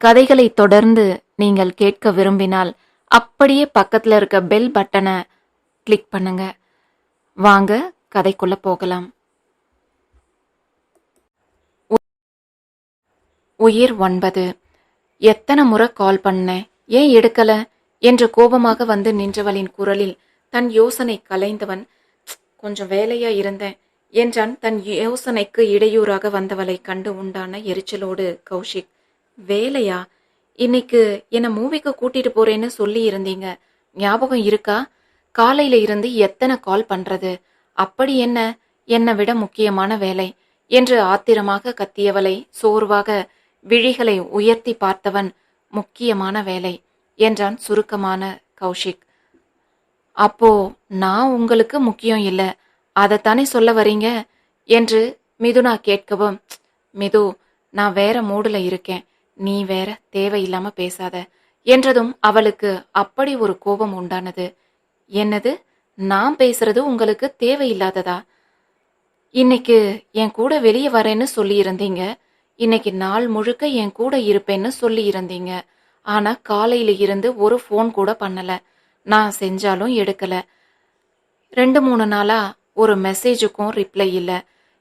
கதைகளை தொடர்ந்து நீங்கள் கேட்க விரும்பினால் அப்படியே பக்கத்துல இருக்க பெல் பட்டனை கிளிக் பண்ணுங்க. வாங்க கதைக்குள்ள போகலாம். உயிர் ஒன்பது. எத்தனை முறை கால் பண்ணேன் ஏன் எடுக்கல என்று கோபமாக வந்து நின்றவளின் குரலில் தன் யோசனை கலைந்தவன் கொஞ்சம் வேலையா இருந்தேன் என்றான் தன் யோசனைக்கு இடையூறாக வந்தவளை கண்டு உண்டான எரிச்சலோடு கௌஷிக். வேலையா? இன்னைக்கு என்ன மூவிக்கு கூட்டிட்டு போறேன்னு சொல்லி இருந்தீங்க ஞாபகம் இருக்கா? காலையில இருந்து எத்தனை கால் பண்றது? அப்படி என்ன? என்னை விட முக்கியமான வேலை. என்று ஆத்திரமாக கத்தியவளை சோர்வாக விழிகளை உயர்த்தி பார்த்தவன் முக்கியமான வேலை என்றான் சுருக்கமான கௌஷிக். அப்போ நான் உங்களுக்கு முக்கியம் இல்லை. அதைத்தானே சொல்ல வரீங்க? என்று மிதுனா கேட்கவும் மிது நான் வேற மூடுல இருக்கேன். நீ வேற தேவையில்லாம பேசாத. என்றதும் அவளுக்கு அப்படி ஒரு கோபம் உண்டானது. என்னது? நான் பேசுறது உங்களுக்கு தேவையில்லாததா? இன்னைக்கு என் கூட வெளியே வரேன்னு சொல்லியிருந்தீங்க. இன்னைக்கு நாள் முழுக்க என் கூட இருப்பேன்னு சொல்லியிருந்தீங்க. ஆனா காலையில இருந்து ஒரு ஃபோன் கூட பண்ணல. நான் செஞ்சாலும் எடுக்கல. ரெண்டு மூணு நாளா ஒரு மெசேஜுக்கும் ரிப்ளை இல்லை.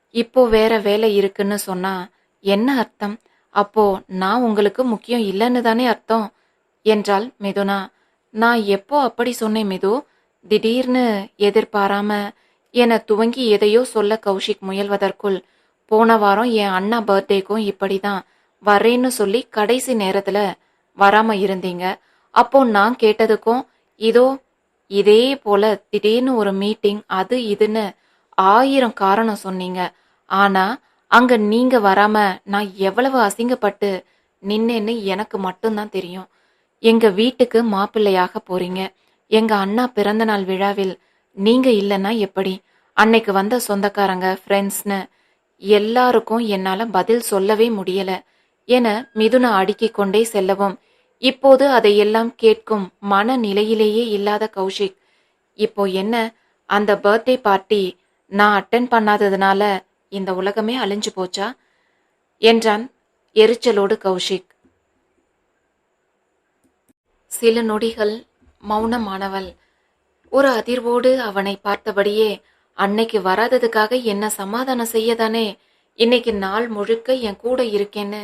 இப்போ வேற வேலை இருக்குன்னு சொன்னா என்ன அர்த்தம்? அப்போ நான் உங்களுக்கு முக்கியம் இல்லைன்னு தானே அர்த்தம்? என்றாள் மிதுனா. நான் எப்போ அப்படி சொன்னேன் மிது? திடீர்னு எதிர்பாராம என துவங்கி எதையோ சொல்ல கௌஷிக் முயல்வதற்குள் போன வாரம் என் அண்ணா பர்த்டேக்கும் இப்படிதான். வரேன்னு சொல்லி கடைசி நேரத்துல வராம இருந்தீங்க. அப்போ நான் கேட்டதுக்கும் இதோ இதே போல திடீர்னு ஒரு மீட்டிங் அது இதுன்னு ஆயிரம் காரணம் சொன்னீங்க. ஆனா அங்க நீங்க வராம நான் எவ்வளவு அசிங்கப்பட்டு நின்னேன்னு எனக்கு மட்டும்தான் தெரியும். எங்க வீட்டுக்கு மாப்பிள்ளையாக போறீங்க. எங்க அண்ணா பிறந்தநாள் விழாவில் நீங்க இல்லைன்னா எப்படி? அன்னைக்கு வந்த சொந்தக்காரங்க ஃப்ரெண்ட்ஸ்னு எல்லாருக்கும் என்னால பதில் சொல்லவே முடியல. என மிதுனா அடுக்கிக் கொண்டே செல்லவும். இப்போது அதையெல்லாம் கேட்கும் மனநிலையிலேயே இல்லாத கௌஷிக். இப்போ என்ன? அந்த பர்த்டே பார்ட்டி நான் அட்டன் பண்ணாததுனால இந்த உலகமே அழிஞ்சு போச்சா? என்றான் எரிச்சலோடு கௌஷிக். சில நொடிகள் மௌனமானவள். ஒரு அதிர்வோடு அவனை பார்த்தபடியே அன்னைக்கு வராததுக்காக என்ன சமாதானம் செய்யதானே? இன்னைக்கு நாள் முழுக்க என் கூட இருக்கேன்னு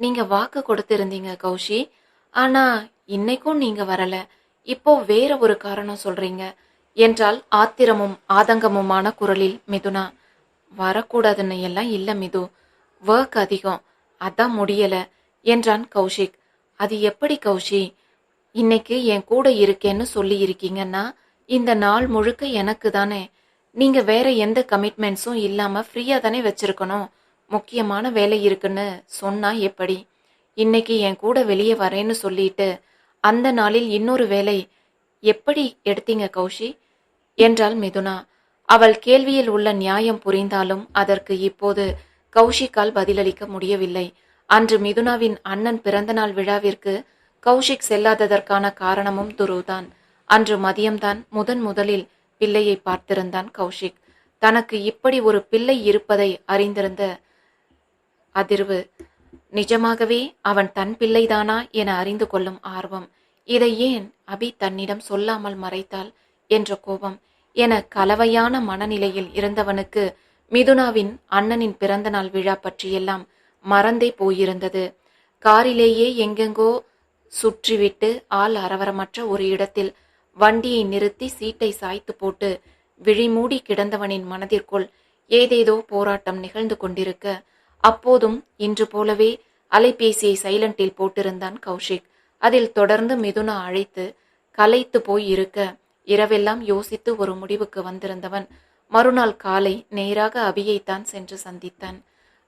நீங்க வாக்கு கொடுத்திருந்தீங்க கௌஷி. ஆனா இன்னைக்கும் நீங்க வரல. இப்போ வேற ஒரு காரணம் சொல்றீங்க என்றால் ஆத்திரமும் ஆதங்கமுமான குரலில் மிதுனா. வரக்கூடாதுன்னு எல்லாம் இல்லை மிது. ஒர்க் அதிகம். அதான் முடியலை என்றான் கௌஷிக். அது எப்படி கௌஷி இன்னைக்கு என் கூட இருக்கேன்னு சொல்லி இருக்கீங்கன்னா இந்த நாள் முழுக்க எனக்கு தானே. நீங்க வேற எந்த கமிட்மெண்ட்ஸும் இல்லாம ஃப்ரீயா தானே வச்சிருக்கணும். முக்கியமான வேலை இருக்குன்னு சொன்னா எப்படி? இன்னைக்கு என் கூட வெளியே வரேன்னு சொல்லிட்டு அந்த நாளில் இன்னொரு வேலை எப்படி எடுத்தீங்க கௌஷி என்றாள் மிதுனா. அவள் கேள்வியில் உள்ள நியாயம் புரிந்தாலும் அதற்கு இப்போது கௌஷிக்கால் பதிலளிக்க முடியவில்லை. அன்று மிதுனாவின் அண்ணன் பிறந்தநாள் விழாவிற்கு கௌஷிக் செல்லாததற்கான காரணமும் துருவ்தான் அன்று மதியம்தான் முதன் முதலில் பிள்ளையை பார்த்திருந்தான் கௌஷிக். தனக்கு இப்படி ஒரு பிள்ளை இருப்பதை அறிந்திருந்த அதிர்வு. நிஜமாகவே அவன் தன் பிள்ளைதானா என அறிந்து கொள்ளும் ஆர்வம். இதை ஏன் அபி தன்னிடம் சொல்லாமல் மறைத்தாள் என்ற கோபம். என கலவையான மனநிலையில் இருந்தவனுக்கு மிதுனாவின் அண்ணனின் பிறந்தநாள் விழா பற்றியெல்லாம் மறந்தே போயிருந்தது. காரிலேயே எங்கெங்கோ சுற்றிவிட்டு ஆள் அரவரமற்ற ஒரு இடத்தில் வண்டியை நிறுத்தி சீட்டை சாய்த்து போட்டு விழிமூடி கிடந்தவனின் மனதிற்குள் ஏதேதோ போராட்டம் நிகழ்ந்து கொண்டிருக்க அப்போதும் இன்று போலவே அலைபேசியை சைலண்டில் போட்டிருந்தான் கௌஷிக். அதில் தொடர்ந்து மிதுனா அழைத்து கலைத்து போய் இருக்க இரவெல்லாம் யோசித்து ஒரு முடிவுக்கு வந்திருந்தவன். மறுநாள் காலை நேராக அபியைத்தான் சென்று சந்தித்தான்.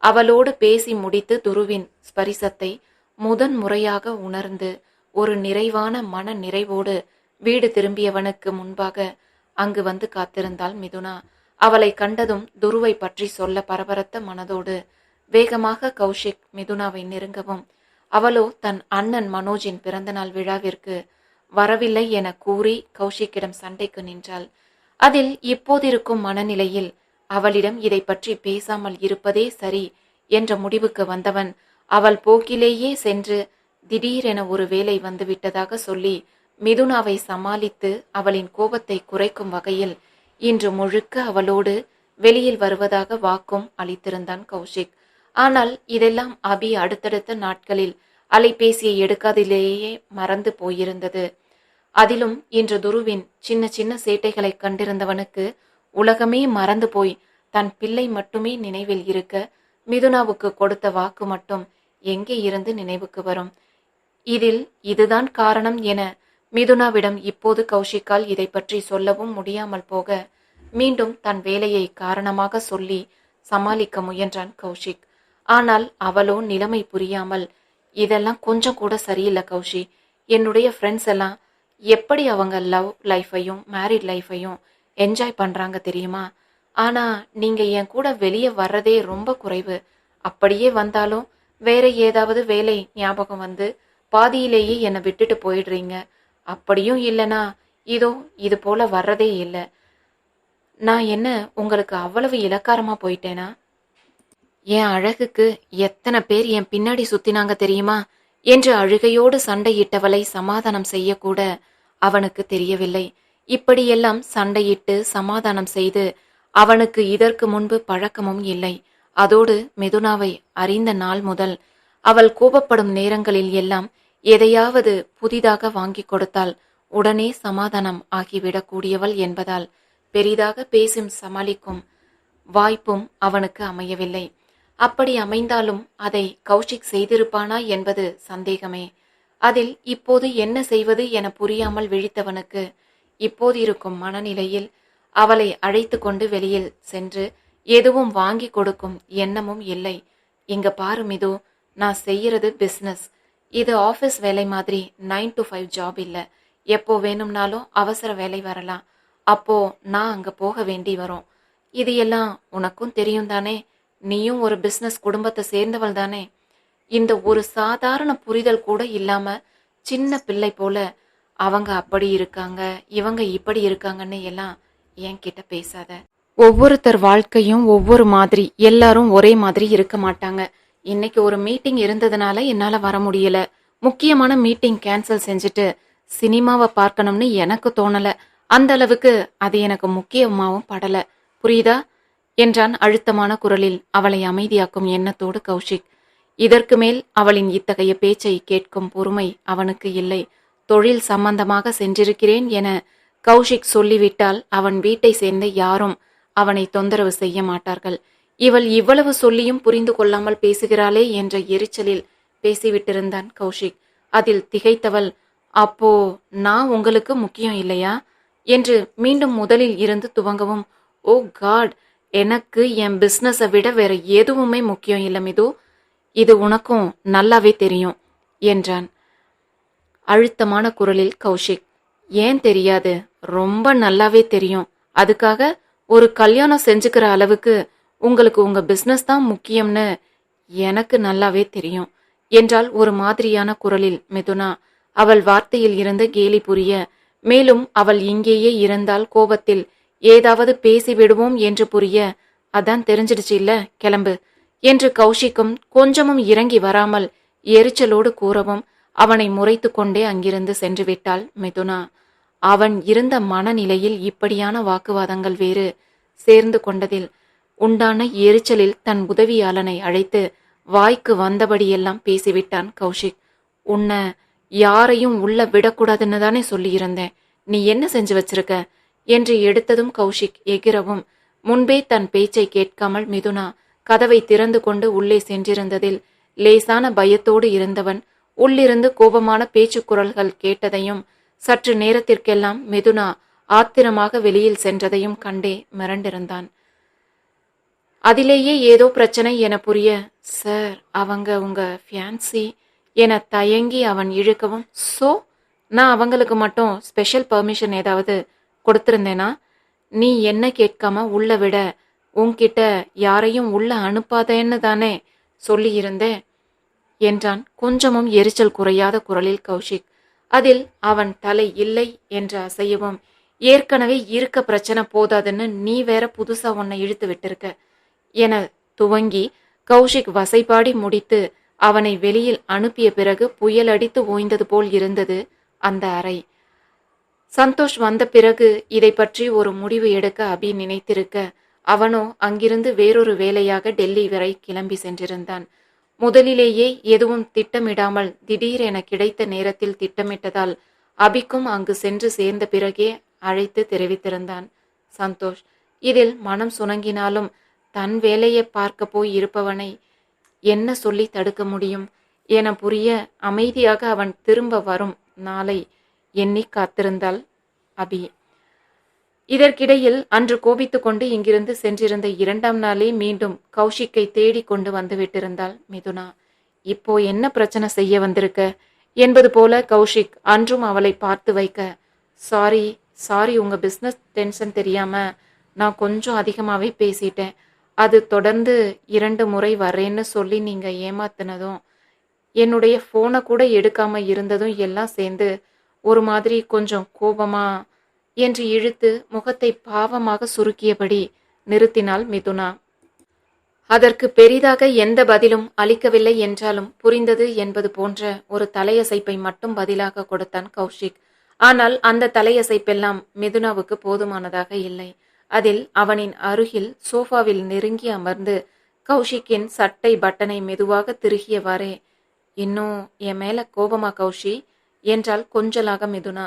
அவளோடு பேசி முடித்து துருவின் ஸ்பரிசத்தை முதன் முறையாக உணர்ந்து ஒரு நிறைவான மன நிறைவோடு வீடு திரும்பியவனுக்கு முன்பாக அங்கு வந்து காத்திருந்தாள் மிதுனா. அவளை கண்டதும் துருவை பற்றி சொல்ல பரபரத்த மனதோடு வேகமாக கௌஷிக் மிதுனாவை நெருங்கவும் அவளோ தன் அண்ணன் மனோஜின் பிறந்தநாள் விழாவிற்கு வரவில்லை என கூறி கௌஷிக்கிடம் சண்டைக்கு நின்றாள். அதில் இப்போதிருக்கும் மனநிலையில் அவளிடம் இதை பற்றி பேசாமல் இருப்பதே சரி என்ற முடிவுக்கு வந்தவன் அவள் போக்கிலேயே சென்று திடீரென ஒரு வேலை வந்துவிட்டதாக சொல்லி மிதுனாவை சமாளித்து அவளின் கோபத்தை குறைக்கும் வகையில் இன்று முழுக்க அவளோடு வெளியில் வருவதாக வாக்கும் அளித்திருந்தான் கௌஷிக். ஆனால் இதெல்லாம் அபி அடுத்தடுத்த நாட்களில் அலைபேசியை எடுக்காதிலேயே மறந்து போயிருந்தது. அதிலும் இன்று துருவின் சின்ன சின்ன சேட்டைகளை கண்டிருந்தவனுக்கு உலகமே மறந்து போய் தன் பிள்ளை மட்டுமே நினைவில் இருக்க மிதுனாவுக்கு கொடுத்த வாக்கு மட்டும் எங்கே இருந்து நினைவுக்கு வரும்? இதில் இதுதான் காரணம் என மிதுனாவிடம் இப்போது கௌஷிக்கால் இதை பற்றி சொல்லவும் முடியாமல் போக மீண்டும் தன் வேலையை காரணமாக சொல்லி சமாளிக்க முயன்றான் கௌஷிக். ஆனால் அவளோ நிலைமை புரியாமல் இதெல்லாம் கொஞ்சம் கூட சரியில்லை கௌஷி. என்னுடைய ஃப்ரெண்ட்ஸ் எல்லாம் எப்படி அவங்க லவ் லைஃபையும் மேரிட் லைஃபையும் என்ஜாய் பண்ணுறாங்க தெரியுமா? ஆனால் நீங்கள் என் கூட வெளியே வர்றதே ரொம்ப குறைவு. அப்படியே வந்தாலும் வேற ஏதாவது வேலை ஞாபகம் வந்து பாதியிலேயே என்னை விட்டுட்டு போயிடுறீங்க. அப்படியும் இல்லைனா இதோ இது போல வர்றதே இல்லை. நான் என்ன உங்களுக்கு அவ்வளவு இலக்காரமாக போயிட்டேனா? என் அழகுக்கு எத்தனை பேர் என் பின்னாடி சுத்தினாங்க தெரியுமா? என்று அழுகையோடு சண்டையிட்டவளை சமாதானம் செய்யக்கூட அவனுக்கு தெரியவில்லை. இப்படியெல்லாம் சண்டையிட்டு சமாதானம் செய்து அவனுக்கு இதற்கு முன்பு பழக்கமும் இல்லை. அதோடு மிதுனாவை அறிந்த நாள் முதல் அவள் கோபப்படும் நேரங்களில் எல்லாம் எதையாவது புதிதாக வாங்கி கொடுத்தால் உடனே சமாதானம் ஆகிவிடக்கூடியவள் என்பதால் பெரிதாக பேசும் சமாளிக்கும் வாய்ப்பும் அவனுக்கு அமையவில்லை. அப்படி அமைந்தாலும் அதை கௌஷிக் செய்திருப்பானா என்பது சந்தேகமே. அதில் இப்போது என்ன செய்வது என புரியாமல் விழித்தவனுக்கு இப்போது இருக்கும் மனநிலையில் அவளை அழைத்து கொண்டு வெளியில் சென்று எதுவும் வாங்கி கொடுக்கும் எண்ணமும் இல்லை. இங்க பாரு மிது நான் செய்யறது பிஸ்னஸ் இது ஆஃபீஸ் வேலை மாதிரி நைன் டு ஃபைவ் ஜாப் இல்லை. எப்போ வேணும்னாலும் அவசர வேலை வரலாம். அப்போ நான் அங்க போக வேண்டி வரும். இது எல்லாம் உனக்கும் தெரியும் தானே நீயும் ஒரு பிஸ்னஸ் குடும்பத்தை சேர்ந்தவள் தானே இந்த ஒரு சாதாரண புரிதல் கூட இல்லாம சின்ன பிள்ளை போல அவங்க அப்படி இருக்காங்க இவங்க இப்படி இருக்காங்கன்னு எல்லாம் என்கிட்ட பேசாத. ஒவ்வொருத்தர் வாழ்க்கையும் ஒவ்வொரு மாதிரி எல்லாரும் ஒரே மாதிரி இருக்க மாட்டாங்க. இன்னைக்கு ஒரு மீட்டிங் இருந்ததுனால என்னால வர முடியல. முக்கியமான மீட்டிங் கேன்சல் செஞ்சுட்டு சினிமாவை பார்க்கணும்னு எனக்கு தோணல. அந்த அளவுக்கு அது எனக்கு முக்கியமாவும் படல. புரியுதா? என்றான் அழுத்தமான குரலில் அவளை அமைதியாக்கும் எண்ணத்தோடு கௌஷிக். இதற்கு மேல் அவளின் இத்தகைய பேச்சை கேட்கும் பொறுமை அவனுக்கு இல்லை. தொழில் சம்பந்தமாக சென்றிருக்கிறேன் என கௌஷிக் சொல்லிவிட்டால் அவன் வீட்டை சேர்ந்த யாரும் அவனை தொந்தரவு செய்ய மாட்டார்கள். இவள் இவ்வளவு சொல்லியும் புரிந்து கொள்ளாமல் பேசுகிறாளே என்ற எரிச்சலில் பேசிவிட்டிருந்தான் கௌஷிக். அதில் திகைத்தவள் அப்போ நான் உங்களுக்கு முக்கியம் இல்லையா? என்று மீண்டும் முதலில் இருந்து துவங்கவும் ஓ காட் எனக்கு என் பிஸ்னஸை விட வேற எதுவுமே முக்கியம் இல்லை மிது. இது உனக்கும் நல்லாவே தெரியும் என்றான். அழுத்தமான குரலில் கௌஷிக் ஏன் தெரியாது? ரொம்ப நல்லாவே தெரியும். அதுக்காக ஒரு கல்யாணம் செஞ்சுக்கிற அளவுக்கு உங்களுக்கு உங்க பிஸ்னஸ் தான் முக்கியம்னு எனக்கு நல்லாவே தெரியும் என்றால் ஒரு மாதிரியான குரலில் மிதுனா. அவள் வார்த்தையில் இருந்து கேலி புரிய மேலும் அவள் இங்கேயே இருந்தால் கோபத்தில் ஏதாவது பேசி விடுவோம் என்று புரிய அதான் தெரிஞ்சிடுச்சு இல்ல கிளம்பு. என்று கௌஷிக்கும் கொஞ்சமும் இறங்கி வராமல் எரிச்சலோடு கூறவும் அவனை முறைத்து கொண்டே அங்கிருந்து சென்று விட்டாள் மிதுனா. அவன் இருந்த மனநிலையில் இப்படியான வாக்குவாதங்கள் வேறு. சேர்ந்து கொண்டதில் உண்டான எரிச்சலில் தன் உதவியாளனை அழைத்து வாய்க்கு வந்தபடியெல்லாம் பேசிவிட்டான் கௌஷிக். உன்னை யாரையும் உள்ள விடக்கூடாதுன்னு தானே சொல்லியிருந்தேன். நீ என்ன செஞ்சு வச்சிருக்க? என்று எடுத்ததும் கௌஷிக் எகிரவும் முன்பே தன் பேச்சை கேட்காமல் மிதுனா கதவை திறந்து கொண்டு உள்ளே சென்றிருந்ததில் லேசான பயத்தோடு இருந்தவன் உள்ளிருந்து கோபமான பேச்சு குரல்கள் கேட்டதையும் சற்று நேரத்திற்கெல்லாம் மெதுனா ஆத்திரமாக வெளியில் சென்றதையும் கண்டே மிரண்டிருந்தான். அதிலேயே ஏதோ பிரச்சனை என புரிய சார் அவங்க உங்க ஃபியான்சி என தயங்கி அவன் இழுக்கவும் சோ நான் அவங்களுக்கு மட்டும் ஸ்பெஷல் பெர்மிஷன் ஏதாவது கொடுத்துருந்தேனா? நீ என்ன கேட்காம உள்ள விட உன்கிட்ட யாரையும் உள்ள அனுப்பாதேன்னு தானே சொல்லியிருந்தேன் என்றான் கொஞ்சமும் எரிச்சல் குறையாத குரலில் கௌஷிக். அதில் அவன் தலை இல்லை என்று அசையவும் ஏற்கனவே இருக்க பிரச்சனை போதாதுன்னு நீ வேற புதுசா உன்னை இழுத்து விட்டிருக்க என துவங்கி கௌஷிக் வசைபாடி முடித்து அவனை வெளியில் அனுப்பிய பிறகு புயல் அடித்து ஓய்ந்தது போல் இருந்தது அந்த அறை. சந்தோஷ் வந்த பிறகு இதை பற்றி ஒரு முடிவு எடுக்க அபி நினைத்திருக்க அவனோ அங்கிருந்து வேறொரு வேலையாக டெல்லி வரை கிளம்பி சென்றிருந்தான். முதலிலேயே எதுவும் திட்டமிடாமல் திடீரென கிடைத்த நேரத்தில் திட்டமிட்டதால் அபிக்கும் அங்கு சென்று சேர்ந்த பிறகே அழைத்து தெரிவித்திருந்தான். சந்தோஷ் இதில் மனம் சுணங்கினாலும் தன் வேலையை பார்க்க போய் இருப்பவனை என்ன சொல்லி தடுக்க முடியும் என புரிய அமைதியாக அவன் திரும்ப வரும் நாளை எண்ணி காத்திருந்தாள் அபி. இதற்கிடையில் அன்று கோபித்துக் கொண்டு இங்கிருந்து சென்றிருந்த இரண்டாம் நாளே மீண்டும் கௌஷிக்கை தேடி கொண்டு வந்துவிட்டிருந்தாள் மிதுனா. இப்போ என்ன பிரச்சனை செய்ய வந்திருக்க? என்பது போல கௌஷிக் அன்றும் அவளை பார்த்து வைக்க சாரி சாரி உங்க பிஸ்னஸ் டென்ஷன் தெரியாம நான் கொஞ்சம் அதிகமாகவே பேசிட்டேன். அது தொடர்ந்து இரண்டு முறை வரேன்னு சொல்லி நீங்க ஏமாத்தினதும் என்னுடைய ஃபோனை கூட எடுக்காம இருந்ததும் எல்லாம் சேர்ந்து ஒரு மாதிரி கொஞ்சம் கோபமாக என்று இழுத்து முகத்தை பாவமாக சுருக்கியபடி நிறுத்தினாள் மிதுனா. அதற்கு பெரிதாக எந்த பதிலும் அளிக்கவில்லை என்றாலும் புரிந்தது என்பது போன்ற ஒரு தலையசைப்பை மட்டும் பதிலாக கொடுத்தான் கௌஷிக். ஆனால் அந்த தலையசைப்பெல்லாம் மிதுனாவுக்கு போதுமானதாக இல்லை. அதில் அவனின் அருகில் சோஃபாவில் நெருங்கி அமர்ந்து கௌஷிக்கின் சட்டை பட்டனை மெதுவாக திருகியவாறே இன்னும் என் மேல கோபமா கௌஷி? என்றால் கொஞ்சலாக மிதுனா.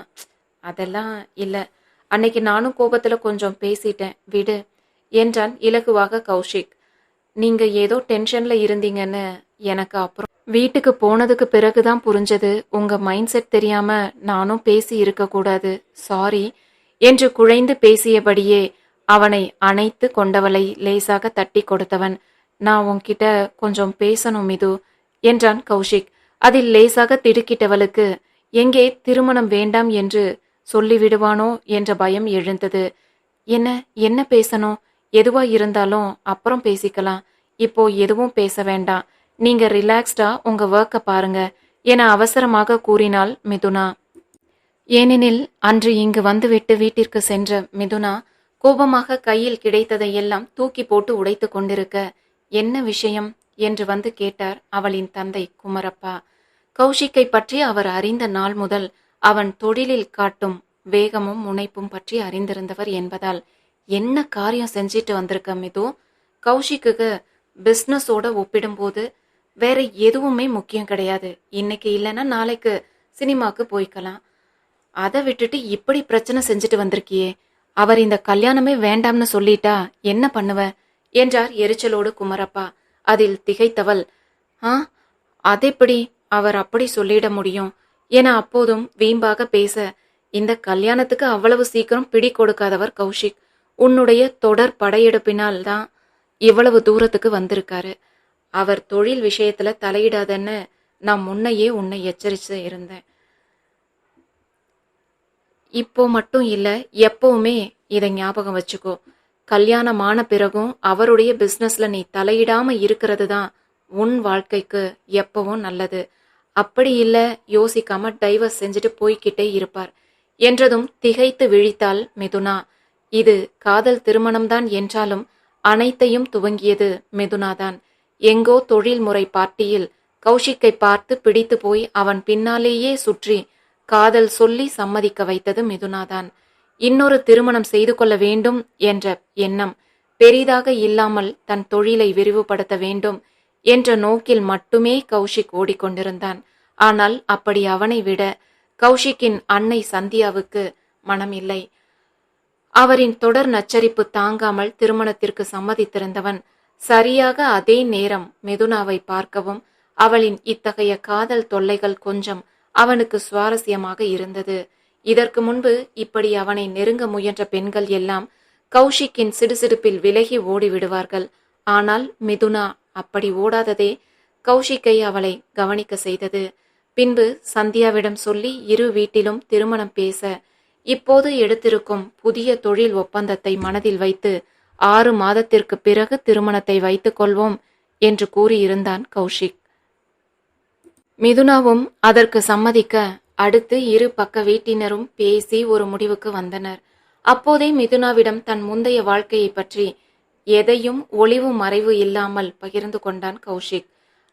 அதெல்லாம் இல்லை. அன்னைக்கு நானும் கோபத்துல கொஞ்சம் பேசிட்டேன். விடு என்றான் இலகுவாக கௌஷிக். நீங்க ஏதோ டென்ஷன்ல இருந்தீங்கன்னு எனக்கு அப்புறம் வீட்டுக்கு போனதுக்கு பிறகுதான் புரிஞ்சது. உங்க மைண்ட் செட் தெரியாம நானும் பேசி இருக்க கூடாது. சாரி என்று குழைந்து பேசியபடியே அவனை அணைத்து கொண்டவளை லேசாக தட்டி கொடுத்தவன். நான் உன்கிட்ட கொஞ்சம் பேசணும் மிது என்றான் கௌஷிக். அதில் லேசாக திடுக்கிட்டவளுக்கு எங்கே திருமணம் வேண்டாம் என்று சொல்லிவிடுவானோ என்ற பயம் எழுந்தது. என்ன என்ன பேசணும்? எதுவா இருந்தாலும் அப்புறம் பேசிக்கலாம். இப்போ எதுவும் பேச வேண்டாம். நீங்க ரிலாக்ஸ்டா உங்க ஒர்க்கை பாருங்க என அவசரமாக கூறினாள் மிதுனா. ஏனெனில் அன்று இங்கு வந்துவிட்டு வீட்டிற்கு சென்ற மிதுனா கோபமாக கையில் கிடைத்ததையெல்லாம் தூக்கி போட்டு உடைத்து கொண்டிருக்க என்ன விஷயம்? என்று வந்து கேட்டார் அவளின் தந்தை குமரப்பா. கௌஷிக்கை பற்றி அவர் அறிந்த நாள் முதல் அவன் தொழிலில் காட்டும் வேகமும் முனைப்பும் பற்றி அறிந்திருந்தவர் என்பதால் என்ன காரியம் செஞ்சிட்டு வந்திருக்க மிது? கௌஷிக்குக்கு பிஸ்னஸோட ஒப்பிடும்போது வேற எதுவுமே முக்கியம் கிடையாது. இன்னைக்கு இல்லைன்னா நாளைக்கு சினிமாக்கு போய்க்கலாம். அதை விட்டுட்டு இப்படி பிரச்சனை செஞ்சுட்டு வந்திருக்கியே. அவர் இந்த கல்யாணமே வேண்டாம்னு சொல்லிட்டா என்ன பண்ணுவ? என்றார் எரிச்சலோடு குமரப்பா. அதில் திகைத்தவள் ஆ அதெப்படி? அவர் அப்படி சொல்லிட முடியும். என அப்போதும் வீம்பாக பேச இந்த கல்யாணத்துக்கு அவ்வளவு சீக்கிரம் பிடி கொடுக்காதவர் கௌஷிக். உன்னுடைய தொடர் படையெடுப்பினால் தான் இவ்வளவு தூரத்துக்கு வந்திருக்காரு. அவர் தொழில் விஷயத்துல தலையிடாதன்னு நான் முன்னையே உன்னை எச்சரித்து இருந்தேன். இப்போ மட்டும் இல்லை எப்பவுமே இதை ஞாபகம் வச்சுக்கோ. கல்யாணமான பிறகும் அவருடைய பிஸ்னஸில் நீ தலையிடாம இருக்கிறது தான் உன் வாழ்க்கைக்கு எப்பவும் நல்லது. அப்படி இல்ல யோசிக்காம டைவர்ஸ் செஞ்சுட்டு போய்கிட்டே இருப்பார். என்றதும் திகைத்து விழித்தாள் மிதுனா. இது காதல் திருமணம்தான் என்றாலும் அனைத்தையும் துவங்கியது மிதுனாதான். எங்கோ தொழில்முறை பார்ட்டியில் கௌஷிக்கை பார்த்து பிடித்து போய் அவன் பின்னாலேயே சுற்றி காதல் சொல்லி சம்மதிக்க வைத்தது மிதுனாதான். இன்னொரு திருமணம் செய்து கொள்ள வேண்டும் என்ற எண்ணம் பெரிதாக இல்லாமல் தன் தொழிலை விரிவுபடுத்த வேண்டும் என்ற நோக்கில் மட்டுமே கௌஷிக் ஓடிக்கொண்டிருந்தான். ஆனால் அப்படி அவனை விட கௌஷிக்கின் அன்னை சந்தியாவுக்கு மனமில்லை. அவரின் தொடர் நச்சரிப்பு தாங்காமல் திருமணத்திற்கு சம்மதித்திருந்தவன் சரியாக அதே நேரம் மெதுனாவை பார்க்கவும் அவளின் இத்தகைய காதல் தொல்லைகள் கொஞ்சம் அவனுக்கு சுவாரஸ்யமாக இருந்தது. இதற்கு முன்பு இப்படி அவனை நெருங்க முயன்ற பெண்கள் எல்லாம் கௌஷிக்கின் சிடுசிடுப்பில் விலகி ஓடிவிடுவார்கள். ஆனால் மிதுனா அப்படி ஓடாததே. கௌஷிக்கை அவளை கவனிக்க செய்தது. பின்பு சந்தியாவிடம் சொல்லி இரு வீட்டிலும் திருமணம் பேச. இப்போது எடுத்திருக்கும் புதிய தொழில் ஒப்பந்தத்தை மனதில் வைத்து ஆறு மாதத்திற்கு பிறகு திருமணத்தை வைத்துக் கொள்வோம் என்று கூறியிருந்தான் கௌஷிக். மிதுனாவும் அதற்கு சம்மதிக்க அடுத்து இரு பக்க வீட்டினரும் பேசி ஒரு முடிவுக்கு வந்தனர். அப்போதே மிதுனாவிடம் தன் முந்தைய வாழ்க்கையை பற்றி எதையும் ஒளிவு மறைவு இல்லாமல் பகிர்ந்து கொண்டான் கௌஷிக்.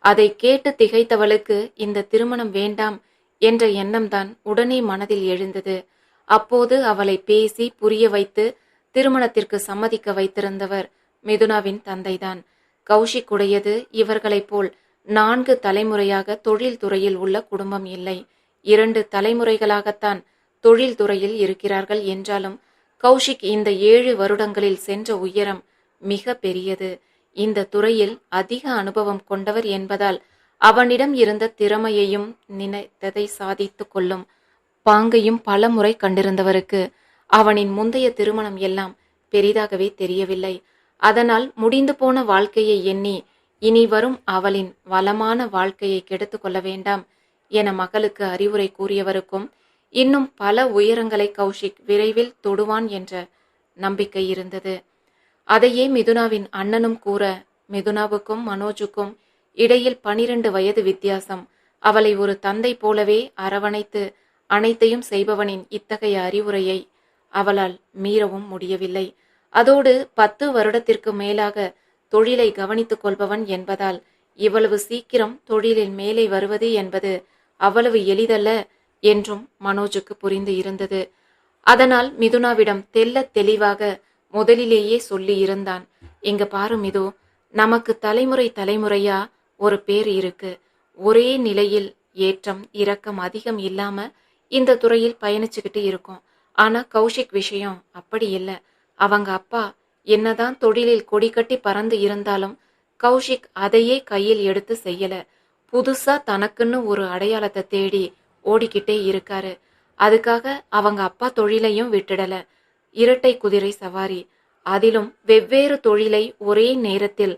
அதை கேட்டு திகைத்தவளுக்கு இந்த திருமணம் வேண்டாம் என்ற எண்ணம்தான் உடனே மனதில் எழுந்தது. அப்போது அவளை பேசி புரிய வைத்து திருமணத்திற்கு சம்மதிக்க வைத்திருந்தவர் மிதுனாவின் தந்தைதான். கௌஷிக் உடையது இவர்களைப் போல் நான்கு தலைமுறையாக தொழில் துறையில் உள்ள குடும்பம் இல்லை. இரண்டு தலைமுறைகளாகத்தான் தொழில் துறையில் இருக்கிறார்கள் என்றாலும் கௌஷிக் இந்த ஏழு வருடங்களில் சென்ற உயரம் மிக பெரியது. இந்த துறையில் அதிக அனுபவம் கொண்டவர் என்பதால் அவனிடம் இருந்த திறமையையும் நினைத்ததை சாதித்து கொள்ளும் பாங்கையும் பலமுறை கண்டிருந்தவருக்கு அவனின் முந்தைய திருமணம் எல்லாம் பெரிதாகவே தெரியவில்லை. அதனால் முடிந்து போன வாழ்க்கையை எண்ணி இனி வரும் அவளின் வளமான வாழ்க்கையை கெடுத்து கொள்ள வேண்டாம் என மகளுக்கு அறிவுரை கூறியவருக்கும் இன்னும் பல உயரங்களை கௌஷிக் விரைவில் தொடுவான் என்ற நம்பிக்கை இருந்தது. அதையே மிதுனாவின் அண்ணனும் கூற மிதுனாவுக்கும் மனோஜுக்கும் இடையில் பனிரெண்டு வயது வித்தியாசம். அவளை ஒரு தந்தை போலவே அரவணைத்து அனைத்தையும் செய்பவனின் இத்தகைய அறிவுரையை அவளால் மீறவும் முடியவில்லை. அதோடு பத்து வருடத்திற்கு மேலாக தொழிலை கவனித்துக் கொள்பவன் என்பதால் இவ்வளவு சீக்கிரம் தொழிலில் மேலே வருவது என்பது அவ்வளவு எளிதல்ல என்றும் மனோஜுக்கு புரிந்து இருந்தது. அதனால் மிதுனாவிடம் தெல்ல தெளிவாக முதலிலேயே சொல்லி இருந்தான். இங்க பாரு இதோ நமக்கு தலைமுறை தலைமுறையா ஒரு பேர் இருக்கு. ஒரே நிலையில் ஏற்றம் இரக்கம் அதிகம் இல்லாம இந்த துறையில் பயணிச்சுக்கிட்டு இருக்கோம். ஆனா கௌஷிக் விஷயம் அப்படி இல்லை. அவங்க அப்பா என்னதான் தொழிலில் கொடி கட்டி பறந்து இருந்தாலும் கௌஷிக் அதையே கையில் எடுத்து செய்யல. புதுசா தனக்குன்னு ஒரு அடையாளத்தை தேடி ஓடிக்கிட்டே இருக்காரு. அதுக்காக அவங்க அப்பா தொழிலையும் விட்டுடல. இரட்டை குதிரை சவாரி. அதிலும் வெவ்வேறு தொழிலை ஒரே நேரத்தில்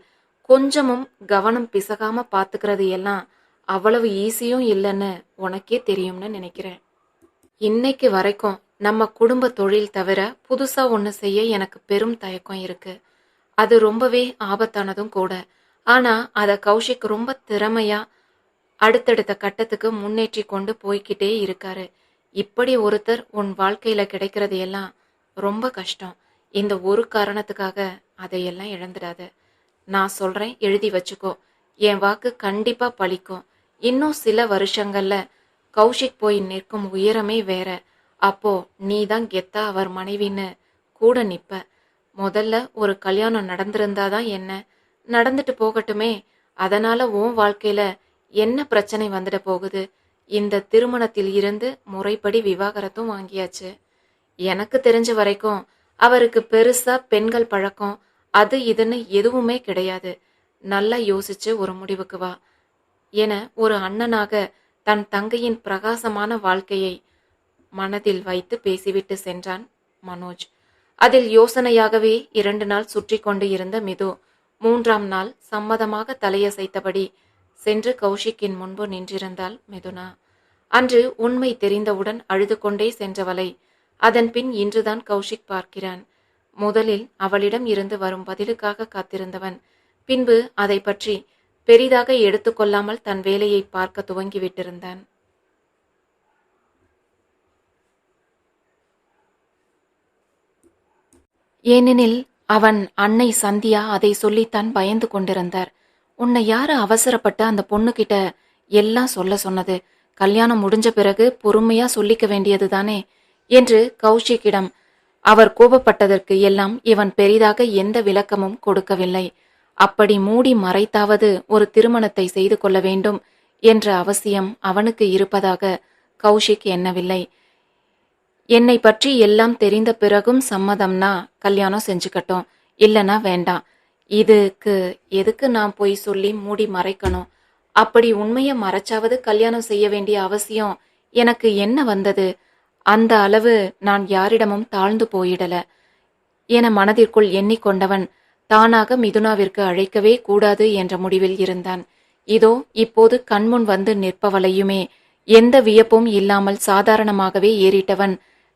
கொஞ்சமும் கவனம் பிசகாம பாத்துக்கிறது எல்லாம் அவ்வளவு ஈஸியும் இல்லைன்னு உனக்கே தெரியும்னு நினைக்கிறேன். இன்னைக்கு வரைக்கும் நம்ம குடும்ப தொழில் தவிர புதுசா ஒன்று செய்ய எனக்கு பெரும் தயக்கம் இருக்கு. அது ரொம்பவே ஆபத்தானதும் கூட. ஆனா அதை கௌஷிக் ரொம்ப திறமையா அடுத்தடுத்த கட்டத்துக்கு முன்னேற்றி கொண்டு போய்கிட்டே இருக்காரு. இப்படி ஒருத்தர் உன் வாழ்க்கையில கிடைக்கிறது எல்லாம் ரொம்ப கஷ்டம். இந்த ஒரு காரணத்துக்காக அதையெல்லாம் இழந்துடாத. நான் சொல்றேன் எழுதி வச்சுக்கோ. என் வாக்கு கண்டிப்பா பழிக்கும். இன்னும் சில வருஷங்கள்ல கௌஷிக் போய் நிற்கும் உயரமே வேற. அப்போ நீ தான் கெத்தா அவர் மனைவின்னு கூட நிப்ப. முதல்ல ஒரு கல்யாணம் நடந்திருந்தாதான் என்ன? நடந்துட்டு போகட்டுமே. அதனால உன் வாழ்க்கையில என்ன பிரச்சனை வந்துட போகுது? இந்த திருமணத்தில் இருந்து முறைப்படி விவாகரத்தும் வாங்கியாச்சு. எனக்கு தெரிஞ்ச வரைக்கும் அவருக்கு பெருசா பெண்கள் பழக்கம் அது இதுன்னு எதுவுமே கிடையாது. நல்லா யோசிச்சு ஒரு முடிவுக்கு வா என ஒரு அண்ணனாக தன் தங்கையின் பிரகாசமான வாழ்க்கையை மனதில் வைத்து பேசிவிட்டு சென்றான் மனோஜ். அதில் யோசனையாகவே இரண்டு நாள் சுற்றி கொண்டு இருந்த மிது மூன்றாம் நாள் சம்மதமாக தலையசைத்தபடி சென்று கௌஷிக்கின் முன்பு நின்றிருந்தாள் மிதுனா. அன்று உண்மை தெரிந்தவுடன் அழுது கொண்டே சென்றவளை அதன் பின் இன்றுதான் கௌஷிக் பார்க்கிறான். முதலில் அவளிடம் இருந்து வரும் பதிலுக்காக காத்திருந்தவன். பின்பு அதை பற்றி பெரிதாக எடுத்துக்கொள்ளாமல் தன் வேலையை பார்க்க துவங்கிவிட்டிருந்தான். ஏனெனில் அவன் அன்னை சந்தியா அதை சொல்லித்தான் பயந்து கொண்டிருந்தார். உன்னை யாரு அவசரப்பட்டு அந்த பொண்ணுகிட்ட எல்லாம் சொல்ல சொன்னது? கல்யாணம் முடிஞ்ச பிறகு பொறுமையா சொல்லிக்க வேண்டியது தானே என்று கௌஷிக்கிடம் அவர் கோபப்பட்டதற்கு எல்லாம் இவன் பெரிதாக எந்த விளக்கமும் கொடுக்கவில்லை. அப்படி மூடி மறைத்தாவது ஒரு திருமணத்தை செய்து கொள்ள வேண்டும் என்ற அவசியம் அவனுக்கு இருப்பதாக கௌஷிக் எண்ணவில்லை. என்னை பற்றி எல்லாம் தெரிந்த பிறகும் சம்மதம்னா கல்யாணம் செஞ்சுக்கட்டும் இல்லைன்னா வேண்டாம். இதுக்கு எதுக்கு நான் போய் சொல்லி மூடி மறைக்கணும்? அப்படி உண்மையை மறைச்சாவது கல்யாணம் செய்ய வேண்டிய அவசியம் எனக்கு என்ன வந்தது? அந்த அளவு நான் யாரிடமும் தாழ்ந்து போயிடல. என மனதிற்குள் எண்ணிக்கொண்டவன் தானாக மிதுனாவிற்கு அழைக்கவே கூடாது என்ற முடிவில் இருந்தான். இதோ இப்போது கண்முன் வந்து நிற்பவளையுமே. எந்த வியப்பும் இல்லாமல் சாதாரணமாகவே ஏறிட்டவன்.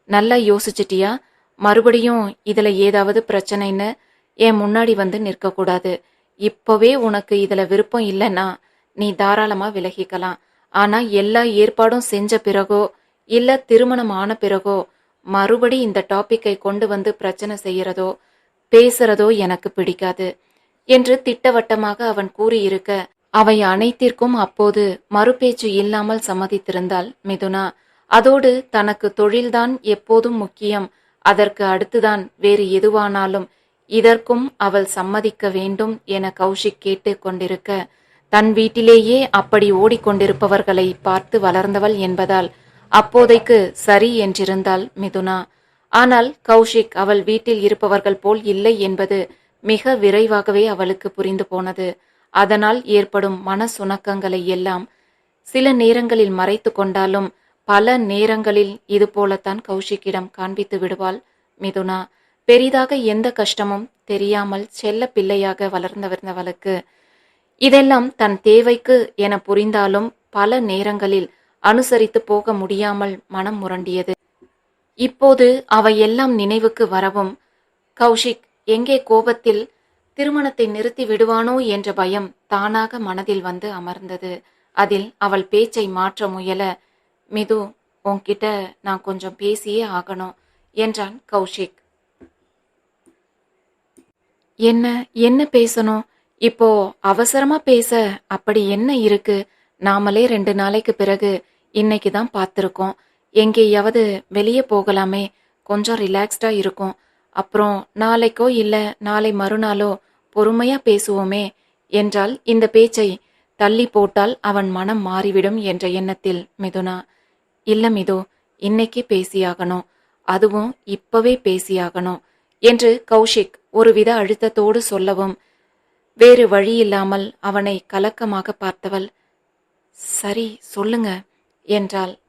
நல்லா யோசிச்சிட்டியா? மறுபடியும் இதுல ஏதாவது பிரச்சனைன்னு என் முன்னாடி வந்து நிற்கக்கூடாது. இப்பவே உனக்கு இதுல விருப்பம் இல்லைன்னா நீ தாராளமா விலகிக்கலாம். ஆனா எல்லா ஏற்பாடும் செஞ்ச பிறகோ இல்ல திருமணம் ஆன பிறகோ மறுபடி இந்த டாப்பிக்கை கொண்டு வந்து பிரச்சனை செய்யறதோ பேசுறதோ எனக்கு பிடிக்காது என்று திட்டவட்டமாக அவன் கூறியிருக்க அவை அனைத்திற்கும் அப்போது மறுபேச்சு இல்லாமல் சம்மதித்திருந்தாள் மிதுனா. அதோடு தனக்கு தொழில்தான் எப்போதும் முக்கியம் அதற்கு அடுத்துதான் வேறு எதுவானாலும் இதற்கும் அவள் சம்மதிக்க வேண்டும் என கௌஷிக் கேட்டு கொண்டிருக்க தன் வீட்டிலேயே அப்படி ஓடிக்கொண்டிருப்பவர்களை பார்த்து வளர்ந்தவள் என்பதால் அப்போதைக்கு சரி என்றிருந்தாள் மிதுனா. ஆனால் கௌஷிக் அவள் வீட்டில் இருப்பவர்கள் போல் இல்லை என்பது மிக விரைவாகவே அவளுக்கு புரிந்து போனது. அதனால் ஏற்படும் மன சுணக்கங்களை எல்லாம் சில நேரங்களில் மறைத்து கொண்டாலும் பல நேரங்களில் இது போலத்தான் கௌஷிக்கிடம் காண்பித்து விடுவாள் மிதுனா. பெரிதாக எந்த கஷ்டமும் தெரியாமல் செல்ல பிள்ளையாக வளர்ந்தவர்ந்தவளுக்கு இதெல்லாம் தன் தேவைக்கு என புரிந்தாலும் பல நேரங்களில் அனுசரித்து போக முடியாமல் மனம் முரண்டியது. இப்போது அவையெல்லாம் நினைவுக்கு வரவும் கௌஷிக் எங்கே கோபத்தில் திருமணத்தை நிறுத்தி விடுவானோ என்ற பயம் தானாக மனதில் வந்து அமர்ந்தது. அதில் அவள் பேச்சை மாற்ற முயல மிது உன்கிட்ட நான் கொஞ்சம் பேசியே ஆகணும் என்றான் கௌஷிக். என்ன என்ன பேசணும்? இப்போ அவசரமா பேச அப்படி என்ன இருக்கு? நாமளே ரெண்டு நாளைக்கு பிறகு இன்னைக்கு தான் பார்த்துருக்கோம். எங்கேயாவது வெளியே போகலாமே. கொஞ்சம் ரிலாக்ஸ்டாக இருக்கும். அப்புறம் நாளைக்கோ இல்லை நாளை மறுநாளோ பொறுமையாக பேசுவோமே என்றால் இந்த பேச்சை தள்ளி போட்டால் அவன் மனம் மாறிவிடும் என்ற எண்ணத்தில் மிதுனா. இல்ல மிது இன்னைக்கு பேசியாகணும். அதுவும் இப்பவே பேசியாகணும் என்று கௌஷிக் ஒருவித அழுத்தத்தோடு சொல்லவும் வேறு வழியில்லாமல் அவனை கலக்கமாக பார்த்தவள் சரி சொல்லுங்க என்றாள்.